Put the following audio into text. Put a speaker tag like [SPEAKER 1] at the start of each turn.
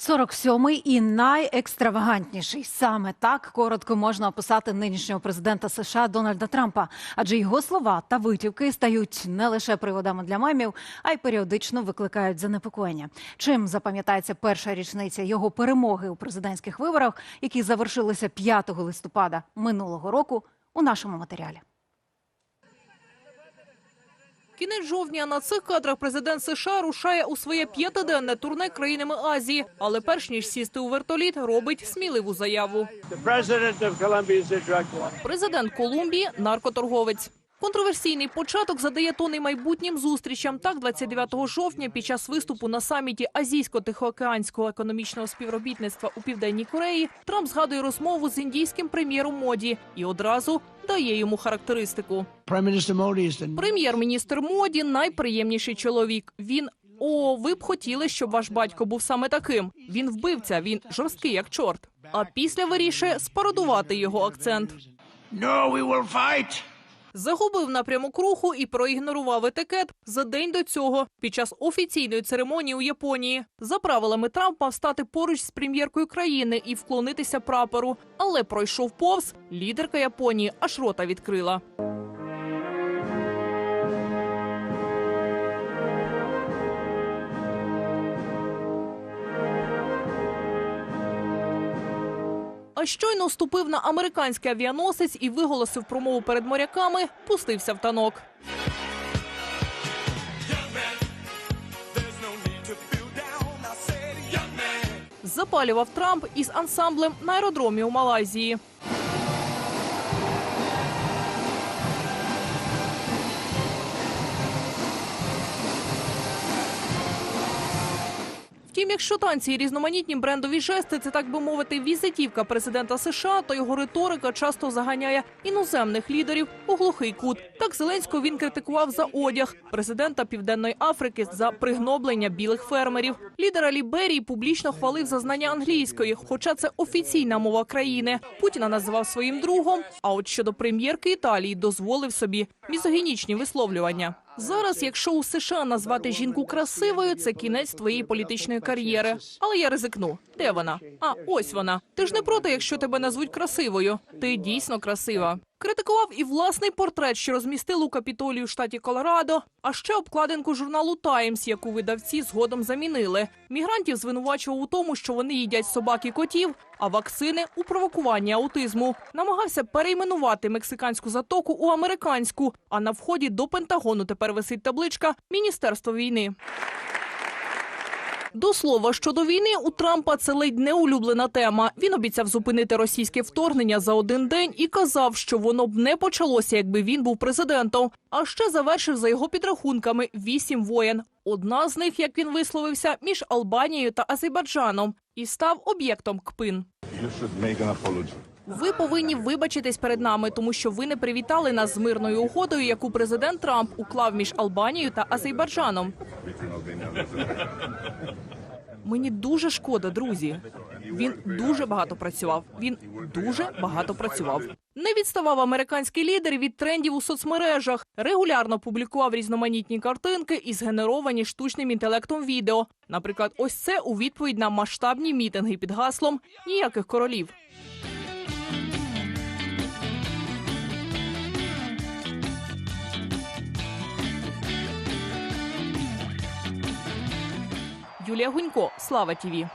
[SPEAKER 1] 47-й і найекстравагантніший. Саме так коротко можна описати нинішнього президента США Дональда Трампа, адже його слова та витівки стають не лише приводами для мемів, а й періодично викликають занепокоєння. Чим запам'ятається перша річниця його перемоги у президентських виборах, які завершилися 5 листопада минулого року, у нашому матеріалі.
[SPEAKER 2] Кінець жовтня на цих кадрах президент США рушає у своє п'ятиденне турне країнами Азії. Але перш ніж сісти у вертоліт, робить сміливу заяву. Президент Колумбії – наркоторговець. Контроверсійний початок задає тони майбутнім зустрічам. Так, 29 жовтня під час виступу на саміті Азійсько-Тихоокеанського економічного співробітництва у Південній Кореї Трамп згадує розмову з індійським прем'єром Моді і одразу дає йому характеристику. Прем'єр-міністр Моді найприємніший чоловік. Він о, ви б хотіли, щоб ваш батько був саме таким. Він вбивця, він жорсткий як чорт. А після вирішує спародувати його акцент.
[SPEAKER 3] No, we will fight.
[SPEAKER 2] Загубив напрямок руху і проігнорував етикет за день до цього під час офіційної церемонії у Японії. За правилами Трамп мав стати поруч з прем'єркою країни і вклонитися прапору, але пройшов повз. Лідерка Японії аж рота відкрила. А щойно вступив на американський авіаносець і виголосив промову перед моряками, пустився в танок. Запалював Трамп із ансамблем на аеродромі у Малайзії. Втім, якщо танці і різноманітні брендові жести це так би мовити візитівка президента США, то його риторика часто заганяє іноземних лідерів у глухий кут. Так Зеленського він критикував за одяг президента Південної Африки за пригноблення білих фермерів. Лідера Ліберії публічно хвалив за знання англійської, хоча це офіційна мова країни. Путіна називав своїм другом. А от щодо прем'єрки Італії дозволив собі мізогінічні висловлювання. Зараз, якщо у США назвати жінку красивою, це кінець твоєї політичної кар'єри. Але я ризикну. Де вона? А ось вона. Ти ж не проти, якщо тебе назвуть красивою. Ти дійсно красива. Критикував і власний портрет, що розмістили у Капітолії у штаті Колорадо, а ще обкладинку журналу Таймс, яку видавці згодом замінили. Мігрантів звинувачував у тому, що вони їдять собак і котів, а вакцини у провокуванні аутизму. Намагався перейменувати мексиканську затоку у американську. А на вході до Пентагону тепер висить табличка Міністерство війни. До слова, щодо війни у Трампа це ледь не улюблена тема. Він обіцяв зупинити російське вторгнення за один день і казав, що воно б не почалося, якби він був президентом. А ще завершив за його підрахунками вісім воєн. Одна з них, як він висловився, між Албанією та Азербайджаном, і став об'єктом кпин. Ви повинні вибачитись перед нами, тому що ви не привітали нас з мирною угодою, яку президент Трамп уклав між Албанією та Азербайджаном. Мені дуже шкода, друзі. Він дуже багато працював. Він дуже багато працював. Не відставав американський лідер від трендів у соцмережах. Регулярно публікував різноманітні картинки і згенеровані штучним інтелектом відео. Наприклад, ось це у відповідь на масштабні мітинги під гаслом ніяких королів. Юлія Гунько, Слава Тіві.